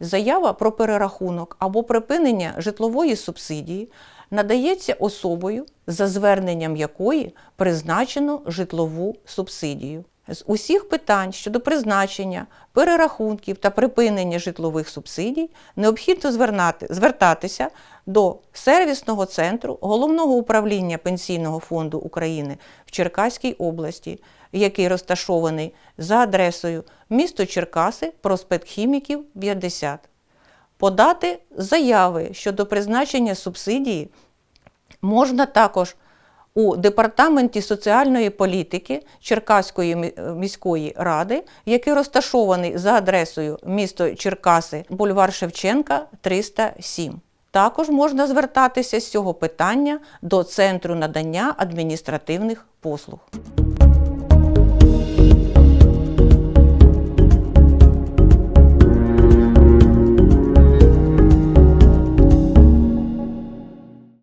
Заява про перерахунок або припинення житлової субсидії надається особою, за зверненням якої призначено житлову субсидію. З усіх питань щодо призначення, перерахунків та припинення житлових субсидій необхідно звертатися до сервісного центру Головного управління Пенсійного фонду України в Черкаській області, який розташований за адресою місто Черкаси, проспект Хіміків, 50. Подати заяви щодо призначення субсидії можна також у Департаменті соціальної політики Черкаської міської ради, який розташований за адресою місто Черкаси, бульвар Шевченка, 307. Також можна звертатися з цього питання до Центру надання адміністративних послуг.